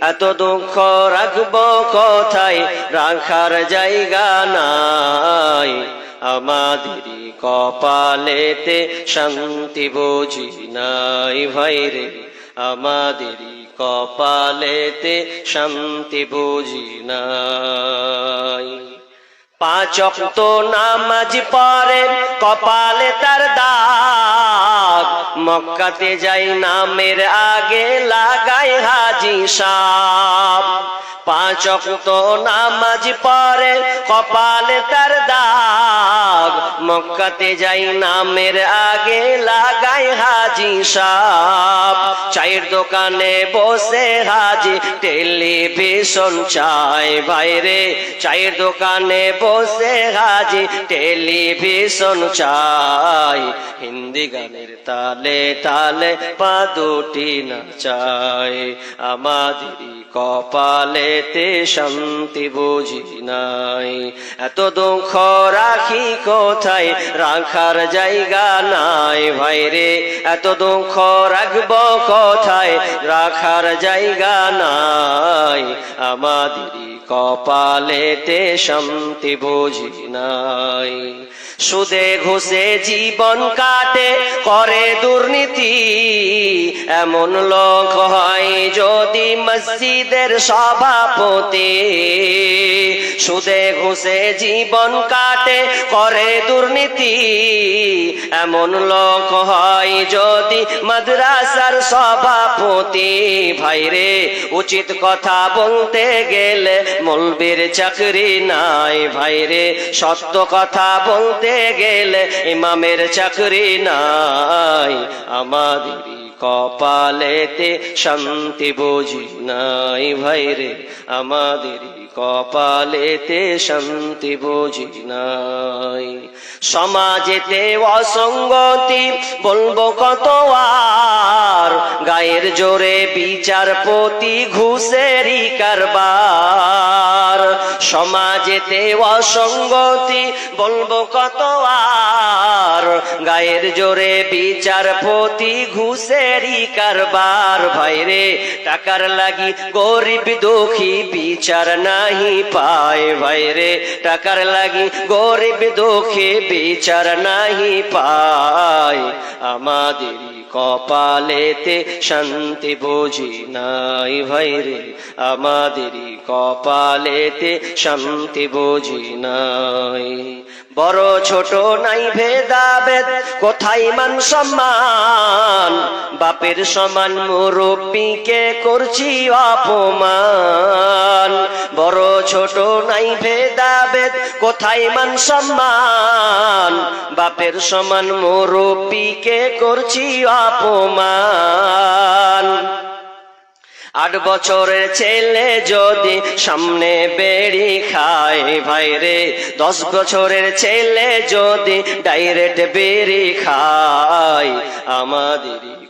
এত দুঃখ রাখব কোথায়? রাখার জায়গা নাই। আমাদের কপালেতে শান্তি বুঝি নাই ভাইরে আমাদের কপালেতে শান্তি বুঝি নাই। পাঁচ অক্ত নামাজ পরে কপালে তার দাগ। মক্কাতে যাই নামের আগে লাগায় হাজি সাপ। পাঁচ অক্ত নামাজ পরে কপালে তার দাগ। মক্কাতে যাই নামের আগে লাগাই হাজি সাপ। চায়ের দোকানে বসে হাজি, টেলিভিশন চাই বাইরে। চায়ের দোকানে বসে হাজি, টেলিভিশন চাই। হিন্দি গানের তালে তালে পা দুটি না চাই আমাদেরই কপালেতে শান্তি বুঝি নাই। এত দুঃখ রাখি কোথায়? রাখার জায়গা নাই ভাইরে এত দুঃখ রাখব কোথায়? রাখার জায়গা নাই। আমাদেরই কপালেতে শান্তি বুঝি নাই। সুদে ঘুষে জীবন কাটে, করে দুর্নীতি। এমন লোক হয় যদি মসজিদের সভাপতি সুদে ঘুষে জীবন কাটে, করে দুর্নীতি। এমন লোক হয় যদি মাদ্রাসার সভাপতি। ভাইরে, উচিত কথা বলতে গেলে মলবির চাকরি নাই। ভাইরে, সত্য কথা বলতে গেলে ইমামের চাকরি নাই। আমাদেরই কপালেতে শান্তি বুঝি নাই ভাইরে আমাদেরই কপালেতে শান্তি বুঝি নাই। সমাজেতে অসঙ্গতি বলব কত আর? গায়ের জোরে বিচারপতি ঘুষেরই কারবার। সমাজেতে অসঙ্গতি বলব কত আর? গায়ের জোরে বিচারপতি ঘুষেরই কারবার। ভাইরে, টাকার লাগি গরিব দুঃখী বিচার নাহি পায় বাইরে টাকার লাগি গরিব দুঃখে বিচার নাহি পায়। আমাদের কপালেতে শান্তি বুঝি নাই ভাইরে আমাদের কপালেতে শান্তি বুঝি নাই। বড় ছোট নাই ভেদাভেদ, কোথায় মান সম্মান? বাপের সমান মুরব্বীকে করছি অপমান। বড় ছোট নাই ভেদাভেদ, কোথায় মান সম্মান? বাপের সমান মুরব্বীকে করছি অপমান। আট বছরের ছেলে যদি সামনে বেড়ি খায় ভাইরে দশ বছরের ছেলে যদি ডাইরেক্ট বেড়ি খায়, আমাদেরই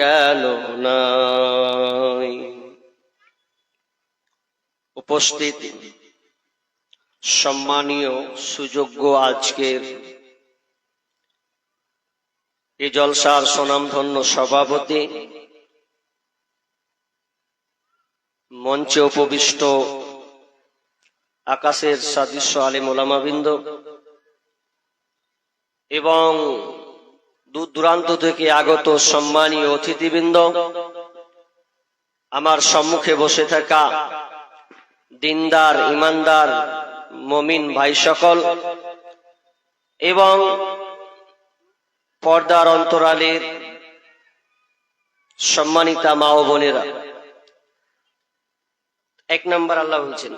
কেন নাই। উপস্থিত সম্মানীয় সুযোগ্য আজকের এই জলসার সুনামধন্য সভাপতি, মঞ্চে উপবিষ্ট আকাশের সাদৃশ্য আলী মোলামাবিন্দ এবং দূর দূরান্ত থেকে আগত সম্মানীয় অতিথিবৃন্দ, আমার সম্মুখে বসে থাকা দিনদার, ইমানদার, মমিন ভাই সকল এবং পর্দার অন্তরালের সম্মানিতা মা ও বোনেরা। এক নম্বর আল্লাহ বলছেন,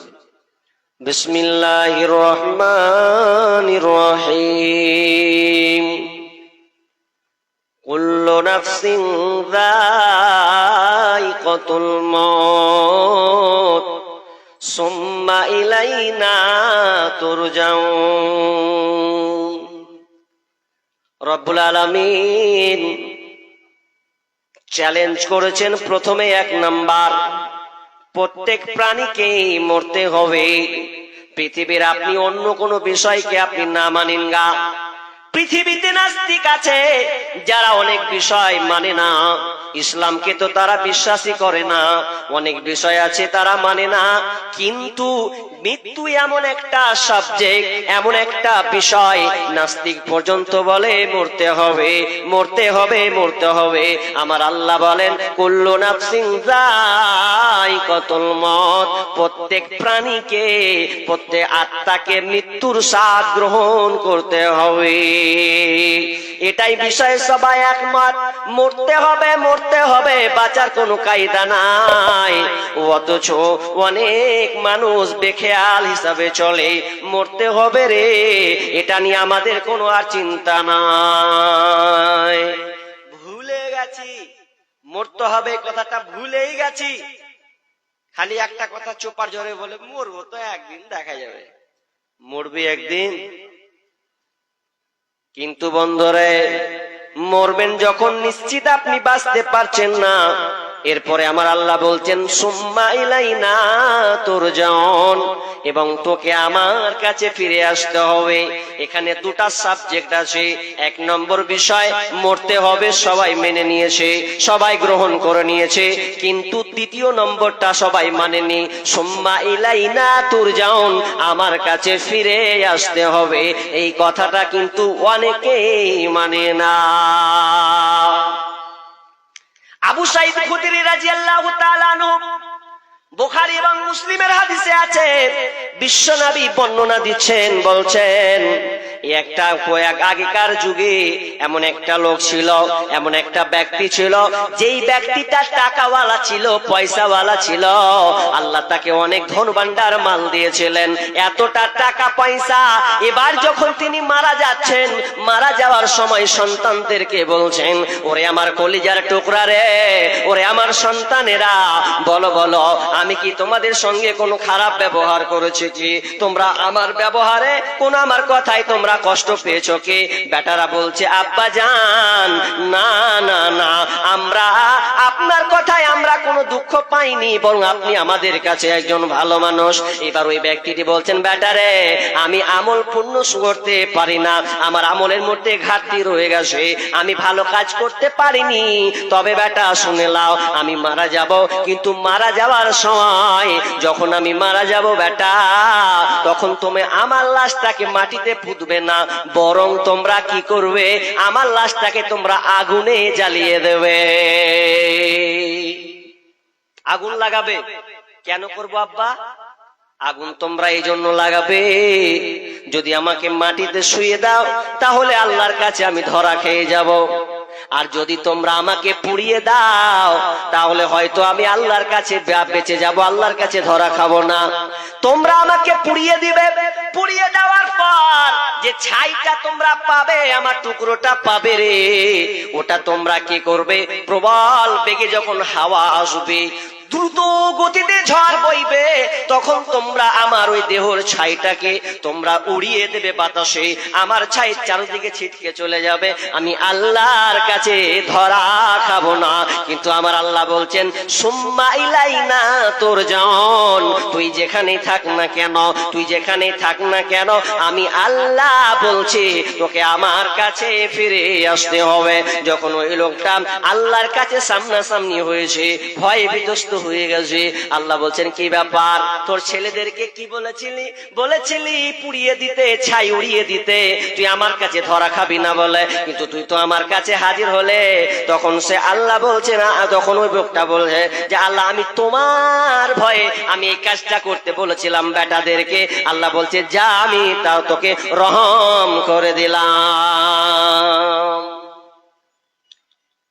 বিসমিল্লাহির রহমানির রহিম। নাফসিন যায়িকাতুল মউত রব্বুল আলামিন চ্যালেঞ্জ করেছেন প্রথমে এক নাম্বার। প্রত্যেক প্রাণীকেই মরতে হবে। পৃথিবীর আপনি অন্য কোনো বিষয়কে আপনি না মানেন গা। পৃথিবীতে নাস্তিক আছে, যারা অনেক বিষয় মানে না। ইসলামকে তো তারা বিশ্বাসই করে না। অনেক বিষয় আছে তারা মানে না। কিন্তু মৃত্যু এমন একটা সাবজেক্ট এমন একটা বিষয়। নাস্তিক পর্যন্ত বলে, মরতে হবে মরতে হবে মরতে হবে। আমার আল্লাহ বলেন, কুল্লু নাফসিং যাই কতল মত। প্রত্যেক প্রাণীকে, প্রত্যেক আত্মাকে মৃত্যুর স্বাদ গ্রহণ করতে হবে। এটাই বিষয়ে, সবাই একমত। মরতে হবে মরতে হবে, বাঁচার কোনো কায়দা নাই। অথচ অনেক মানুষ বেখেয়াল হিসাবে চলে। মরতে হবে রে, এটা নিয়ে আমাদের কোনো আর চিন্তা নাই। ভুলে গেছি। মরতে হবে, কথাটা ভুলেই গেছি। খালি একটা কথা চোপার জোরে বলে, মরবো তো একদিন, দেখা যাবে। মরবি একদিন? কিন্তু বন্ধরে মরবেন যখন নিশ্চিত আপনি বাঁচতে পারছেন না। এরপরে আমার আল্লাহ বলছেন, সুম্মা ইলাইনা তোর জন এবং তোকে আমার কাছে ফিরে আসতে হবে। এখানে দুটা সাবজেক্ট আছে। এক নম্বর বিষয়, মরতে হবে সবাই মেনে নিয়েছে, সবাই গ্রহণ করে নিয়েছে। কিন্তু দ্বিতীয় নম্বরটা সবাই মানেনি। সুম্মা ইলাইনা তোর যাওন আমার কাছে ফিরে আসতে হবে। এই কথাটা কিন্তু অনেকেই মানে না। আবু সাইদ খুদরি তাআলা আনহু বুখারী এবং মুসলিমের হাদিসে আছে বিশ্বনবী বর্ণনা দিচ্ছেন বলছেন একটা কয়েক আগেকার যুগে এমন একটা লোক ছিল, এমন একটা ব্যক্তি ছিল, যেই ব্যক্তিটা টাকাওয়ালা ছিল, পয়সাওয়ালা ছিল। আল্লাহ তাকে অনেক মাল দিয়েছিলেন। এতটা টাকা পয়সা এবার যখন তিনি মারা যাচ্ছেন, মারা যাওয়ার সময় সন্তানদেরকে বলছেন, ওরে আমার কলিজার টুকরা রে, ওরে আমার সন্তানেরা, বলো বলো, আমি কি তোমাদের সঙ্গে কোনো খারাপ ব্যবহার করেছি কি? তোমরা আমার ব্যবহারে, কোন আমার কথায় তোমরা কষ্ট পেয়েছ কি? বেটারা বলছে, আব্বা জান, না না না, আমরা, আপনার কথায় আমরা কোনো দুঃখ পাইনি, বরং আপনি আমাদের কাছে একজন ভালো মানুষ। এবার ওই ব্যক্তিটি বলছেন, বেটারে, আমি আমল পূর্ণ করতে পারি না। আমার আমলের মধ্যে ঘাটতি রয়ে গেছে। আমি ভালো কাজ করতে পারিনি। তবে বেটা, শুনে লাও আমি মারা যাব। কিন্তু মারা যাওয়ার সময় যখন আমি মারা যাব, বেটা, তখন তুমি আমার লাশটাকে মাটিতে পুঁতবে না, বরং তোমরা কি করবে? আমার লাশটাকে তোমরা আগুনে জ্বালিয়ে দেবে। আগুন লাগাবে? কেন করব আব্বা? আগুন তোমরা এই জন্য লাগাবে। যদি আমাকে মাটিতে শুয়ে দাও, তাহলে আল্লাহর কাছে আমি ধরা খেয়ে যাব। আর যদি তোমরা আমাকে পুড়িয়ে দাও, তাহলে হয়তো আমি আল্লাহর কাছে বেঁচে যাব, আল্লাহর কাছে ধরা খাব না। তোমরা আমাকে পুড়িয়ে দিবে। পুড়িয়ে দেওয়ার পর যে ছাইটা তোমরা পাবে, আমার টুকরোটা পাবে রে। ওটা তোমরা কি করবে? প্রবল বেগে যখন হাওয়া আসবে দ্রুত গতিতে ঝড় বইবে, তখন তোমরা আমার ওই দেহর ছাইটাকে তোমরা উড়িয়ে দেবে বাতাসে। আমার ছাই চারদিকে ছিটকে চলে যাবে। আমি আল্লাহর কাছে ধরা খাব না। কিন্তু আমার আল্লাহ বলছেন, সুম্মা ইলাই না তোর জন তুই যেখানেই থাক না কেন, তুই যেখানেই থাক না কেন, আমি আল্লাহ বলছি, তোকে আমার কাছে ফিরে আসতে হবে। যখন ওই লোকটা আল্লাহর কাছে সামনাসামনি হয়েছে, ভয়ে বিধ্বস্ত হয়ে গেছে। আল্লাহ বলছেন, কি ব্যাপার? তোর ছেলেদেরকে কি বলেছিলি? বলেছিলি পুড়িয়ে দিতে, ছাই উড়িয়ে দিতে। তুই আমার কাছে ধরা খাবি না বলে। কিন্তু তুই তো আমার কাছে হাজির হলে। তখন সে আল্লাহ বলছে, না, তখন ওই লোকটা বলছে যে, আল্লাহ, আমি তোমার ভয়ে আমি এই কাজটা করতে বলেছিলাম বেটাদেরকে। আল্লাহ বলছে, যা, আমি তাও তোকে রহম করে দিলাম।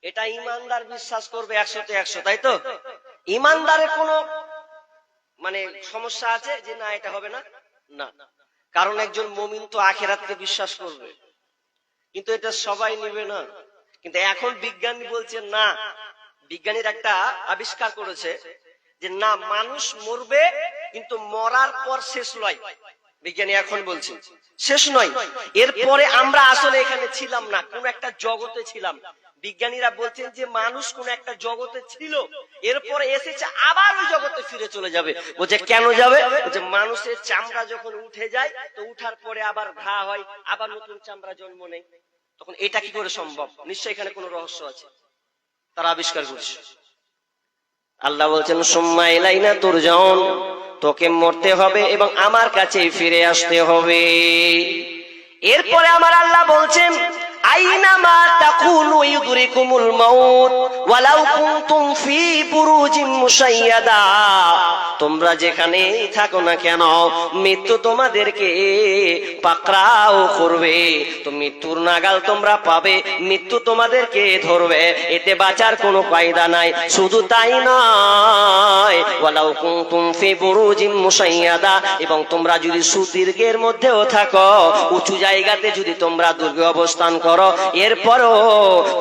এটা ইমানদার বিশ্বাস করবে একশোতে একশো, তাই তো? ইমানদারের কোনো মানে সমস্যা আছে যে না, এটা হবে না? না। কারণ একজন মমিন তো আখেরাতকে বিশ্বাস করবে। কিন্তু এটা সবাই নেবে না। কিন্তু এখন বিজ্ঞানী বলছে, না। বিজ্ঞানীর একটা আবিষ্কার করেছে যে, না, মানুষ মরবে, কিন্তু মরার পর শেষ নয়। বিজ্ঞানী এখন বলছে, শেষ নয়। এরপরে আমরা আসলে এখানে ছিলাম না, কোন একটা জগতে ছিলাম। বিজ্ঞানীরা বলছেন যে মানুষ কোন একটা জগতে ছিল, এরপরে এসেছে, আবার ওই জগতে ফিরে চলে যাবে। বলছে, কেন যাবে? বলছে, মানুষের চামড়া যখন উঠে যায়, তো উঠার পরে আবার ঘা হয়, আবার নতুন চামড়া জন্ম নেয়। তখন এটা কি করে সম্ভব? নিশ্চয়ই এখানে কোনো রহস্য আছে। তারা আবিষ্কার করছে। আল্লাহ বলছেন সোম্মা এলাইনা তোর জন তোকে মরতে হবে এবং আমার কাছে ফিরে আসতে হবে। এরপরে আমার আল্লাহ বলছেন তোমরা যেখানেই থাকো না কেন, মৃত্যু তোমাদেরকে পাকড়াও করবে। তো মৃত্যুর নাগাল তোমরা পাবে, মৃত্যু তোমাদেরকে ধরবে। এতে বাঁচার কোনো কায়দা নাই, শুধু তাই নয়। এবং তোমরা যদি সুদীর্ঘের মধ্যেও থাকো, উঁচু জায়গাতে যদি তোমরা দুর্গে অবস্থান করো এরপরও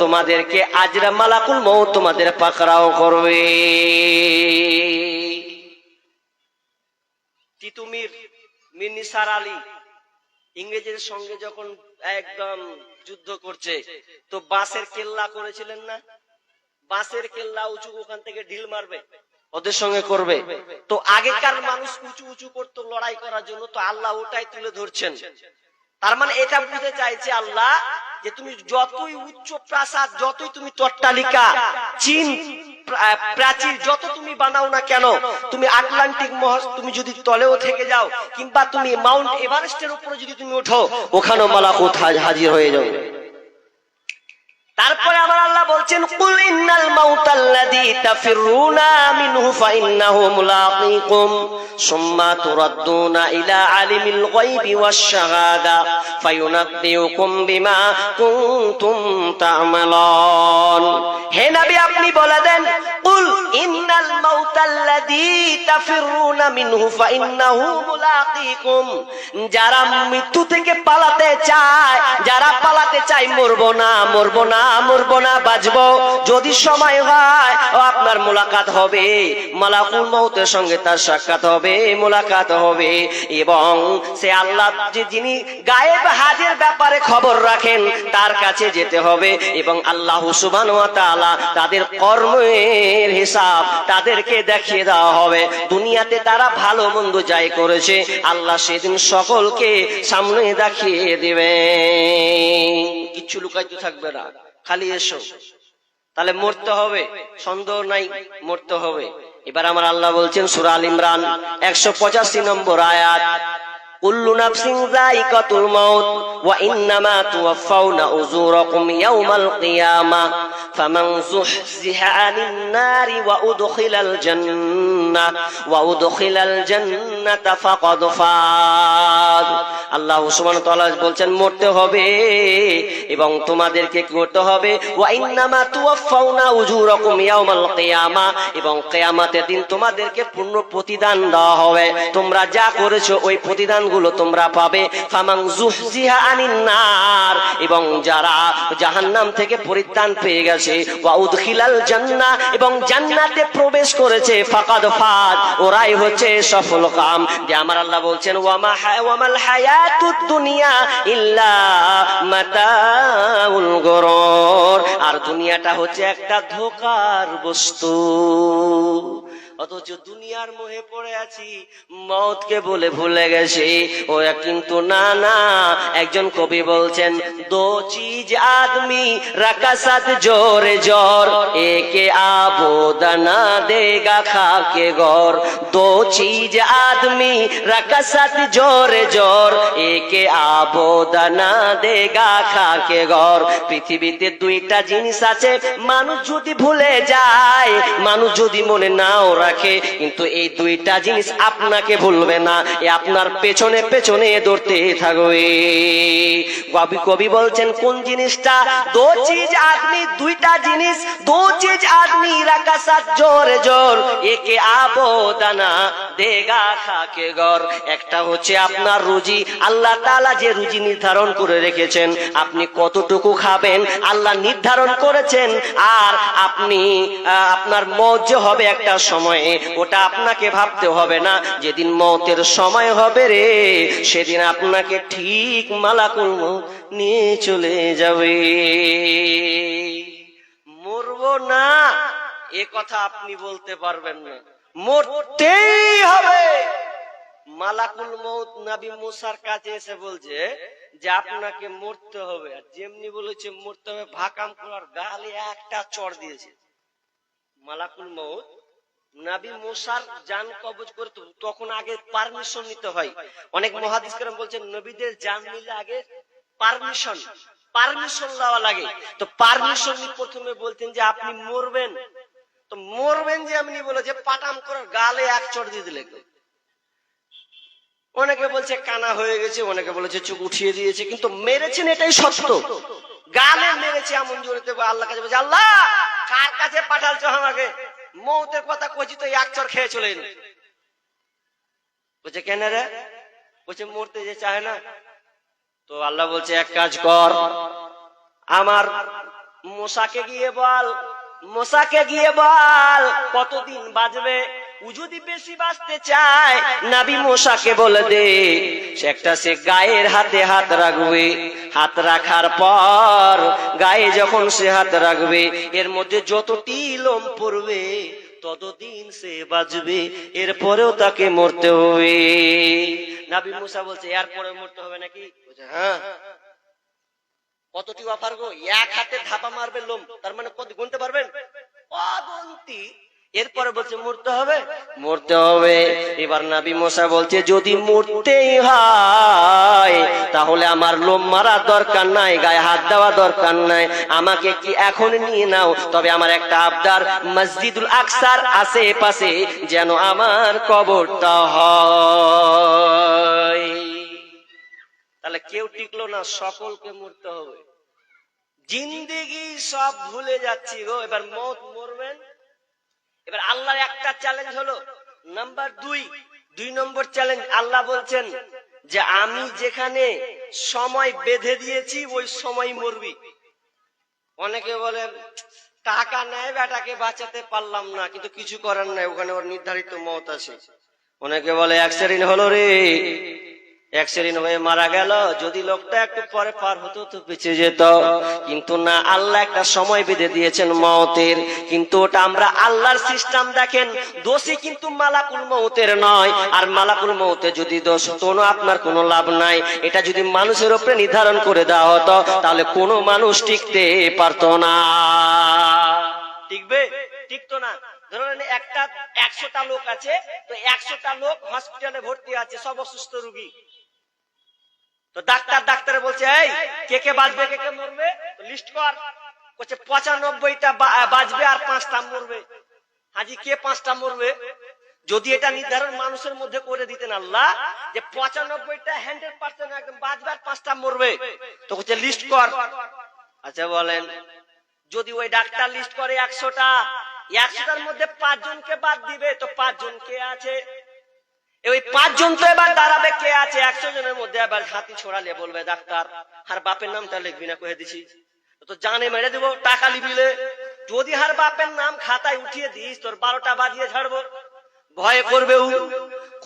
তোমাদেরকে আজরা মালাকুল মৌ তোমাদের পাকড়াও করবে। তিতুমির মির নিসার আলী ইংরেজের সঙ্গে যখন একদম যুদ্ধ করছে, তো বাঁশের কেল্লা করেছিলেন না? বাঁশের কেল্লা উঁচু, ওখান থেকে ঢিল মারবে, ওদের সঙ্গে করবে। তো আগেকার মানুষ উঁচু উঁচু করতো লড়াই করার জন্য, তো আল্লাহ ওটাই তুলে ধরছেন। তার মানে এটা বুঝতে চাইছে আল্লাহ যে তুমি যতই উচ্চ প্রাসাদ, যতই তুমি তট্টালিকা, চীন প্রাচীর যত তুমি বানাও না কেন, তুমি আটলান্টিক মহাস তুমি যদি তলেও থেকে যাও, কিংবা তুমি মাউন্ট এভারেস্টের উপরে যদি তুমি ওঠো, ওখানেও মালাকুত হাজ- হাজির হয়ে যাবে। তারপরে আমার আল্লাহ বলছেন, কুল ইন্নাল মাউতাল্লাযী তাফিরুনা মিনহু ফাইন্নাহু মুলাকীকুম সুম্মা তুরাদ্দুনা ইলা আলিমিল গায়বি ওয়াশ শাহাদা ফায়ুনাব্বিউকুম বিমা কুনতুম তা'মালুন। হে নবী, আপনি বলে দেন, কুল ইন্নাল মাউতাল্লাযী তাফিরুনা মিনহু ফাইন্নাহু মুলাকীকুম। যারা মৃত্যু থেকে পালাতে চায়, যারা পালাতে চায়, মরবো না মরবো না। মরবো না যদি সময় হয় আপনার মোলাকাত হবে। মালাকুল মৌতের সঙ্গে তার সাক্ষাৎ হবে, মোলাকাত হবে। এবং সে আল্লাহ যে যিনি গায়েব ব্যাপারে খবর রাখেন, তার কাছে যেতে হবে। এবং আল্লাহ সুবান তাদের কর্মের হিসাব তাদেরকে দেখিয়ে দেওয়া হবে। দুনিয়াতে তারা ভালো মন্দ যাই করেছে, আল্লাহ সেদিন সকলকে সামনে দেখিয়ে দিবে কিচ্ছু লুকাইতে থাকবে না। খালি এসো। তাহলে মরতে হবে। সন্দেহ নাই, মরতে হবে। এবার আমার আল্লাহ বলছেন সুরাল ইমরান একশো পঁচাশি নম্বর আয়াত। কুল্লু যায়িকাতুল মাউত, ওয়া ইন্নামা তুওয়াফাউনা ফামান যুহজিহা আনিন নারি ওয়া উদখিলাল জান্নাহ, ওয়া উদখিলাল জান্নাতা ফাকাদ ফাজ আল্লাহ সুবহানাহু ওয়া তাআলা বলছেন, মরতে হবে এবং তোমাদেরকে করতে হবে? ওয়া ইন্নামা তুওয়াফাউনা উজুরাকুম ইয়াওমাল কিয়ামা, এবং কিয়ামতের দিন তোমাদেরকে পূর্ণ প্রতিদান দেওয়া হবে। তোমরা যা করেছ, ওই প্রতিদানগুলো তোমরা পাবে। ফামাং জুহজিহা আনিন নার। এবং যারা জাহান্নাম থেকে পরিত্রাণ পেয়ে গেছে, ওয়া উদখিলাল জান্নাহ এবং জান্নাতে প্রবেশ করেছে, ফাকাদ ফাদ, ওরাই হচ্ছে সফল কাম। যে আমার আল্লাহ বলছেন ওয়ামা হায় ওয়ামাল হায়াতুদ দুনিয়া ইল্লা মাতাউল গরর। আর দুনিয়াটা হচ্ছে একটা ধোকার বস্তু। অথচ দুনিয়ার মোহে পড়ে আছি। মতকে বলে ভুলে গেছি। ওরা কিন্তু না না একজন কবি বলছেন, দো চিজ আদমি রাকাসাত জোরে জোর। একে আবোদনা দেগা খাকে গর দো চিজ আদমি রাকাসাত জোরে জোর। একে আবোদনা দেগা খাকে গর পৃথিবীতে দুইটা জিনিস আছে। মানুষ যদি ভুলে যায়, মানুষ যদি মনে নাও রাখে কিন্তু এই দুইটা জিনিস আপনাকে ভুলবে না। এ আপনার পেছনে পেছনে দৌড়তে থাকবে। কবি কবি বলছেন, কোন জিনিসটা দো চিজ আদমি, দুইটা জিনিস দো চিজ আদমি, রাখা সাত জোর জোর। একে আবোদানা দেগা খাকে গর একটা হচ্ছে আপনার রুজি। আল্লাহ তাআলা যে রুজি নির্ধারণ করে রেখেছেন, আপনি কতটুকু খাবেন, আল্লাহ নির্ধারণ করেছেন। আর আপনি আপনার যে হবে একটা সময় ওটা আপনাকে ভাবতে হবে না। যেদিন মতের সময় হবে রে, সেদিন আপনাকে ঠিক মালাকুল মউত নিয়ে চলে যাবে। মরবো না, এ কথা আপনি বলতে পারবেন না। মরতেই হবে। মালাকুল মৌত নবী মুসার কাছে এসে বলছে যে, আপনাকে মরতে হবে। আর যেমনি বলেছে, মরতে হবে, ভাকাম করার গালে একটা চড় দিয়েছে। মালাকুল মৌত আপনি মরবেন। তো মরবেন যে এমনি বলে যে পাটাম করার গালে এক চড় দিয়ে দিলে অনেকে বলছে, কানা হয়ে গেছে। অনেকে বলেছে, চোখ উঠিয়ে দিয়েছে। কিন্তু মেরেছেন এটাই সত্য। গালে মেরেছে, এমন জোরে আল্লাহ কাছে আল্লাহ, কার কাছে পাঠালছো আমাকে? মৌতের কথা কইছি তো এক চর খেয়ে চলে বলছে, কেন রে? বলছে, মরতে যে চায় না। তো আল্লাহ বলছে, এক কাজ কর, আমার মশাকে গিয়ে বল, মশাকে গিয়ে বল, কতদিন বাজবে যদি বেশি বাঁচতে চায়, নাবি বলে দে একটা সে গায়ের হাতে হাত রাখবে। হাত রাখার পর গায়ে যখন সে হাত রাখবে, এর মধ্যে পড়বে, ততদিন সে এরপরেও তাকে মরতে হবে। নাবি মুসা বলছে এরপরে মরতে হবে নাকি? হ্যাঁ। কতটি অফার গো এক হাতে ধাপা মারবে লোম, তার মানে কত গুনতে পারবেন? অগন্তি এরপরে বলছে, মরতে হবে? মরতে হবে। এবার নাবি মশা বলছে, যদি মরতেই হয়, তাহলে আমার লোম মারা দরকার নাই, গায়ে হাত দেওয়া দরকার নাই। আমাকে কি এখন নিয়ে নাও? তবে আমার একটা আবদার, মসজিদুল আকসার আশেপাশে যেন আমার কবরটা হয়। তাহলে কেউ টিকলো না, সকলকে মরতে হবে। জিন্দেগি সব ভুলে যাচ্ছি গো, এবার মত মরবেন। এবার আল্লাহর একটা চ্যালেঞ্জ হলো। নাম্বার দুই দুই নম্বর চ্যালেঞ্জ আল্লাহ বলছেন যে আমি যেখানে সময় বেঁধে দিয়েছি, ওই সময় মরবি। অনেকে বলে টাকা নেয় বেটাকে বাঁচাতে পারলাম না, কিন্তু কিছু করার নাই, ওখানে ওর নির্ধারিত মত আছে। অনেকে বলে অ্যাক্সিডেন্ট হলো রে। অ্যাক্সিডেন্ট হয়ে মারা গেল। যদি লোকটা একটু পরে পার হতো তো বেঁচে যেত। কিন্তু না, আল্লাহ একটা সময় বেঁধে দিয়েছেন মতের। কিন্তু ওটা আমরা আল্লাহর সিস্টেম দেখেন, দোষী কিন্তু মালাকুল মৌতের নয়। আর মালাকুল মৌতে যদি দোষ কোনো আপনার কোনো লাভ নাই। এটা যদি মানুষের উপরে নির্ধারণ করে দেওয়া হতো, তাহলে কোনো মানুষ টিকতে পারতো না। টিকবে? টিকতো না। ধরুন একটা, একশোটা লোক আছে, তো একশোটা লোক হসপিটালে ভর্তি আছে, সব অসুস্থ রুগী। তো ডাক্তার ডাক্তারে বলছে এই কে কে বাঁচবে? কে কে মরবে? লিস্ট কর। বলছে পঁচানব্বইটা বাঁচবে আর পাঁচটা মরবে। হাজি কে পাঁচটা মরবে? যদি এটা নির্ধারণ মানুষের মধ্যে করে দিতেন আল্লাহ যে পঁচানব্বইটা হান্ড্রেড পার্সেন্ট একদম বাঁচবে আর পাঁচটা মরবে তো হচ্ছে লিস্ট কর। আচ্ছা বলেন যদি ওই ডাক্তার লিস্ট করে একশোটা একশোটার মধ্যে পাঁচজনকে বাদ দিবে তো পাঁচজন কে আছে? ওই পাঁচজন তো এবার দাঁড়াবে, কে আছে? একশো জনের মধ্যে এবার হাতি ছড়ালে বলবে, ডাক্তার আর বাপের নামটা লিখবি না, কয়ে দিছি। তো জানে মেরে দেবো, টাকা লিবিলে যদি হার বাপের নাম খাতায় উঠিয়ে দিস, তোর বারোটা বাজিয়ে ছাড়বো ভয় করবে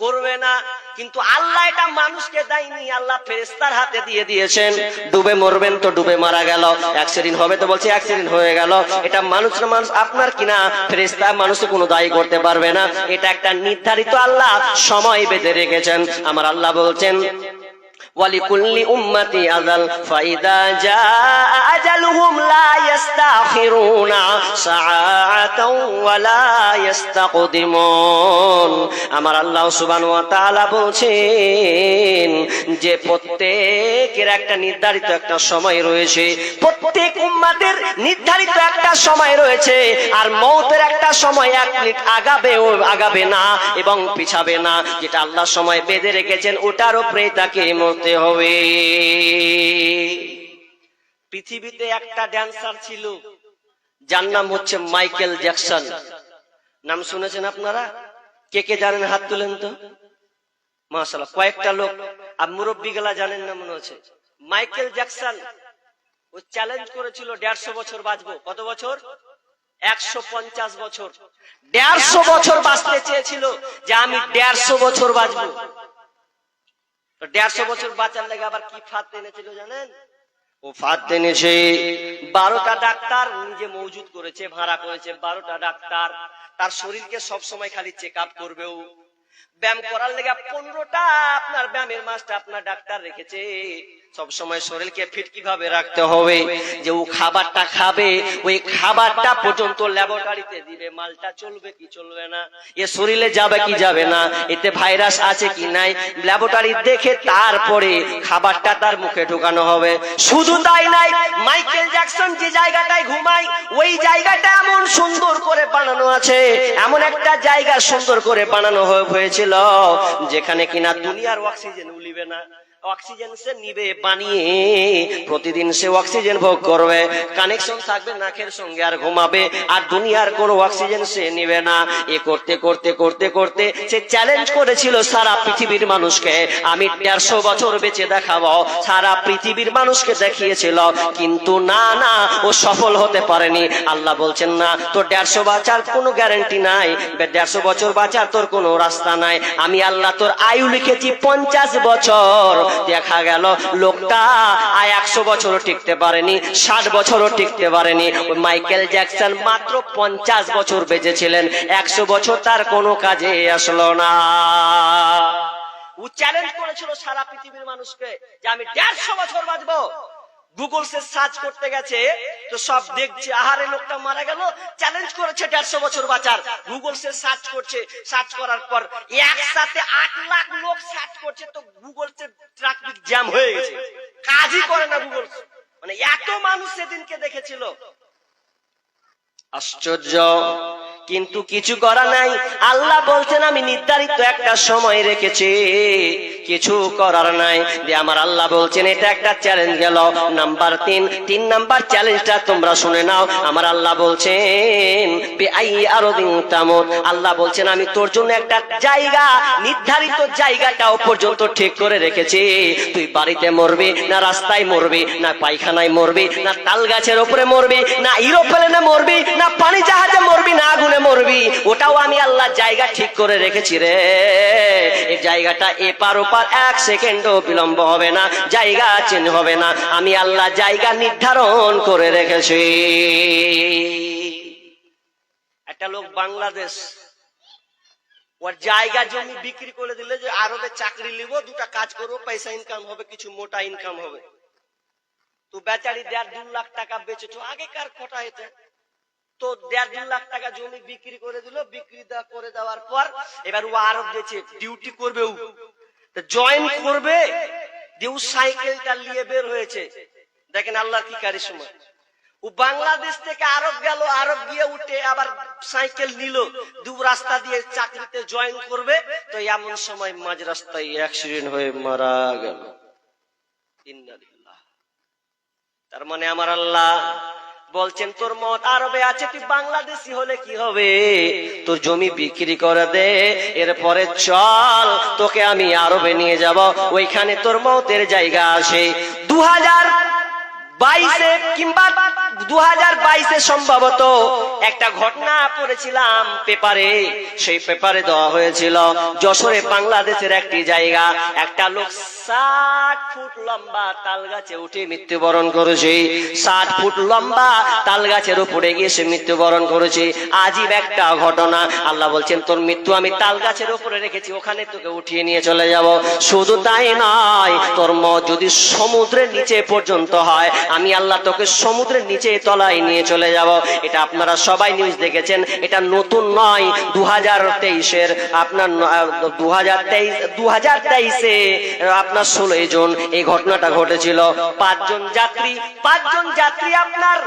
করবে না। কিন্তু আল্লাহ এটা মানুষকে দেয়নি, আল্লাহ ফেরেস্তার হাতে দিয়ে দিয়েছেন। ডুবে মরবেন তো ডুবে মারা গেল, অ্যাক্সিডেন্ট হবে তো বলছে অ্যাক্সিডেন্ট হয়ে গেল। এটা মানুষ না মানুষ আপনার কিনা ফেরেস্তা মানুষকে কোনো দায়ী করতে পারবে না। এটা একটা নির্ধারিত আল্লাহ, সময় বেঁধে রেখেছেন। আমার আল্লাহ বলছেন ولكل أمة أجل فإذا جاء أجلهم لا يستأخرون ساعة ولا يستقدمون আমার আল্লাহ সুবহানাহু ওয়া তাআলা বলছেন যে প্রত্যেকের একটা নির্ধারিত একটা সময় রয়েছে প্রত্যেক উম্মাদের নির্ধারিত একটা সময় রয়েছে আর মৌতের একটা সময় এক মিনিট আগাবে ও আগাবে না এবং পিছাবে না যেটা আল্লাহ সময় বেঁধে রেখেছেন ওটার উপরে তাকে মরতে হবে। পৃথিবীতে একটা ড্যান্সার ছিল, যার নাম হচ্ছে মাইকেল জ্যাকসন নাম শুনেছেন আপনারা? কে কে জানেন হাত তুলেন তো? মাশাল্লাহ কয়েকটা লোক। আর মুরব্বী গেলা জানেন না মনে হচ্ছে। মাইকেল জ্যাকসন ও চ্যালেঞ্জ করেছিল দেড়শো বছর বাঁচবো। কত বছর? একশো পঞ্চাশ বছর। দেড়শো বছর বাঁচতে চেয়েছিল যে আমি দেড়শো বছর বাঁচবো। তো দেড়শো বছর বাঁচার লেগে আবার কি ফাঁদ এনেছিল জানেন? ও ফাঁদ এনেছে বারোটা ডাক্তার নিজে মজুদ করেছে ভাড়া করেছে বারোটা ডাক্তার। তার শরীরকে সব সময় খালি চেক আপ করবেও। ব্যায়াম করার লেগে পনেরোটা আপনার ব্যায়ামের মাসটা আপনার ডাক্তার রেখেছে। সব সময় শরীরকে ফিট কীভাবে রাখতে হবে? যে ও খাবারটা খাবে, ওই খাবারটা পর্যন্ত ল্যাবরেটরিতে দিবে, মালটা চলবে কি চলবে না? এ শরীরে যাবে কি যাবে না? এতে ভাইরাস আছে কি নাই? ল্যাবরেটরি দেখে তারপরে খাবারটা তার মুখে ঢোকানো হবে। শুধু তাই নাই মাইকেল জ্যাকসন যে জায়গাটায় ঘুমায়, ওই জায়গাটা এমন সুন্দর করে বানানো আছে। এমন একটা জায়গা সুন্দর করে বানানো হয়েছিল, যেখানে কিনা দুনিয়ার অক্সিজেন উলিবে না। অক্সিজেন সে নিবে, বানিয়ে প্রতিদিন সে অক্সিজেন ভোগ করবে। কানেকশন থাকবে নাকের সঙ্গে আর ঘুমাবে, আর দুনিয়ার কোনো অক্সিজেন সে নিবে না। এ করতে করতে করতে করতে সে চ্যালেঞ্জ করেছিল সারা পৃথিবীর মানুষকে। আমি দেড়শো বছর বেঁচে দেখাবো, সারা পৃথিবীর মানুষকে দেখিয়েছিল। কিন্তু না না, ও সফল হতে পারেনি। আল্লাহ বলছেন, না, তোর দেড়শো বাঁচার কোনো গ্যারেন্টি নাই। দেড়শো বছর বাঁচার তোর কোনো রাস্তা নাই। আমি আল্লাহ তোর আয়ু লিখেছি পঞ্চাশ বছর। দেখা গেল। লোকটা আয় একশো বছরও টিকতে পারেনি, ষাট বছরও টিকতে পারেনি। মাইকেল জ্যাকসন মাত্র পঞ্চাশ বছর বেঁচেছিলেন, একশো বছর তার কোনো কাজে আসলো না। ও চ্যালেঞ্জ করেছিল সারা পৃথিবীর মানুষকে যে আমি দেড়শো বছর বাঁচবো। গুগল সে সার্চ করতে গেছে, তো সব দেখছে, আহারে, লোকটা মারা গেল চ্যালেঞ্জ করেছে দেড়শো বছর বাঁচার। গুগল সে সার্চ করছে সার্চ করার পর একসাথে আট লাখ লোক সার্চ করছে, তো গুগল সে ট্রাফিক জ্যাম হয়ে গেছে। কাজই করে না গুগল মানে এত মানুষ সেদিনকে দেখেছিল। আশ্চর্য। কিন্তু কিছু করা নাই। আল্লাহ বলছেন, আমি নির্ধারিত একটা সময় রেখেছি। কিছু করার নাই। যে আমার আল্লাহ বলছেন, এটা একটা চ্যালেঞ্জ গেল। নাম্বার তিন তিন নাম্বার চ্যালেঞ্জটা তোমরা শুনে নাও। আমার আল্লাহ বলছেন আরও দিন আল্লাহ বলছেন, আমি তোর জন্য একটা জায়গা, নির্ধারিত জায়গাটাও পর্যন্ত ঠিক করে রেখেছি। তুই বাড়িতে মরবি, না রাস্তায় মরবি, না পায়খানায় মরবি, না তাল গাছের ওপরে মরবি, না ইরোপ্লেনে মরবি, না পানি জাহাজে মরবি, না আগুনে মরবি। ওটাও আমি আল্লাহ জায়গা ঠিক করে রেখেছি রে। এই জায়গাটা এপার ওপার এক সেকেন্ডও বিলম্ব হবে না, জায়গা চেঞ্জ হবে না। আমি আল্লাহ জায়গা নির্ধারণ করে রেখেছি। একটা লোক বাংলাদেশ, ওর জায়গা জমি বিক্রি করে দিলে যে আরবে চাকরি নিব, দুটা কাজ করব, পয়সা ইনকাম হবে, কিছু মোটা ইনকাম হবে। তো বেচারি দেড় দু লাখ টাকা বেচেছো আগেকার খোটা এতে। তো দেড় দু লাখ টাকা জমি বিক্রি করে দিল, বিক্রি করে দেওয়ার পর এবার ও আরব গেছে ডিউটি করবে ও। জয়েন করবে, যে সাইকেলটা নিয়ে বের হয়েছে। দেখেন আল্লাহ কি কারিশমা ও বাংলাদেশ থেকে আরব গেল, আরব গিয়ে উঠে আবার সাইকেল নিল। দু রাস্তা দিয়ে চাকরিতে জয়েন করবে, তো এমন সময় মাঝ রাস্তায় অ্যাক্সিডেন্ট হয়ে মারা গেল। তার মানে আমার আল্লাহ বলছেন, তোর মত আরবে আছে, তুই বাংলাদেশি হলে কি হবে? তোর জমি বিক্রি করে দে, এরপরে চল, তোকে আমি আরবে নিয়ে যাব। ওইখানে তোর মতের জায়গা আছে। দু হাজার বাইশে কিংবা দু হাজার সম্ভবত একটা ঘটনা পড়েছিলাম পেপারে। সেই পেপারে দেওয়া হয়েছিল, যশোরে বাংলাদেশের একটি জায়গা, একটা লোক ষাট ফুট লম্বা তাল গাছে উঠে মৃত্যুবরণ করেছে। ষাট ফুট লম্বা তাল গাছের উপরে গিয়ে সে মৃত্যুবরণ করেছে। আজীব একটা ঘটনা। আল্লাহ বলছেন, তোর মৃত্যু আমি তাল গাছের উপরে রেখেছি, ওখানে তোকে উঠিয়ে নিয়ে চলে যাব। শুধু তাই নয়, তোর মত যদি সমুদ্রের নিচে পর্যন্ত হয়, আমি আল্লাহ তোকে সমুদ্রের নিচে তলায় নিয়ে চলে যাব, এটা আপনারা সবাই নিউজ দেখেছেন, এটা নতুন নয় দু হাজার তেইশের আপনার দু হাজার তেইশ দু হাজার তেইশে আপনার ষোলোই জন এই ঘটনাটা ঘটেছিল। পাঁচজন যাত্রী পাঁচজন যাত্রী আপনার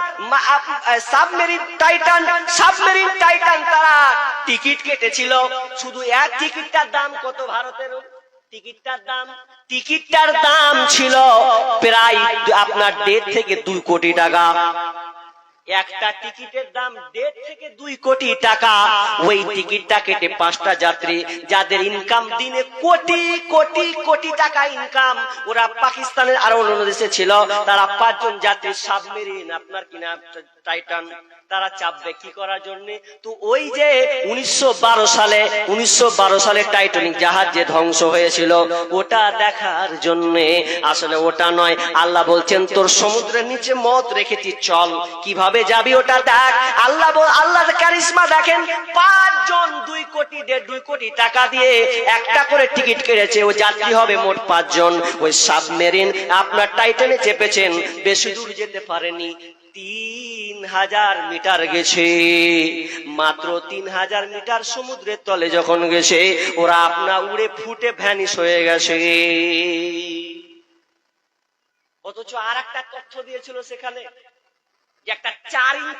সাবমেরিন টাইটান সাবমেরিন টাইটান তারা টিকিট কেটেছিল। শুধু এক টিকিটটার দাম কত ভারতের? টিকিটটার দাম টিকিটটার দাম ছিল প্রায় আপনার দেড় থেকে দুই কোটি টাকা। একটা টিকিটের দাম দেড় থেকে দুই কোটি টাকা। ওই টিকিটটা কেটে পাঁচটা যাত্রী, যাদের ইনকাম দিনে কোটি কোটি কোটি টাকা ইনকাম ওরা পাকিস্তানের আরও অন্য দেশে ছিল। তারা পাঁচজন যাত্রী সাবমেরিন, আপনার কিনা টাইটান তারা চাপবে কি করার জন্য? তো ওই যে উনিশশো বারো সালে, উনিশশো সালে টাইটানিক জাহাজ যে ধ্বংস হয়েছিল, ওটা দেখার জন্য, আসলে ওটা নয়, আল্লাহ বলছেন, তোর সমুদ্রের নিচে মত রেখেছি, চল। কীভাবে যাবি ওটা দেখ। আল্লাহ বল, আল্লাহর কারিশমা দেখেন, পাঁচজন দুই কোটি দেড় দুই কোটি টাকা দিয়ে একটা করে টিকিট কেটেছে, ও যাত্রী হবে মোট পাঁচজন। ওই সাবমেরিন আপনার টাইটানে চেপেছেন, বেশি দূর যেতে পারেনি। তিন হাজার মিটার গেছে। মাত্র তিন হাজার মিটার সমুদ্রের তলে যখন গেছে, ওরা আপনা উড়ে ফুটে ভ্যানিস হয়ে গেছে। অথচ আর একটা তথ্য দিয়েছিল সেখানে একটা চার ইঞ্চি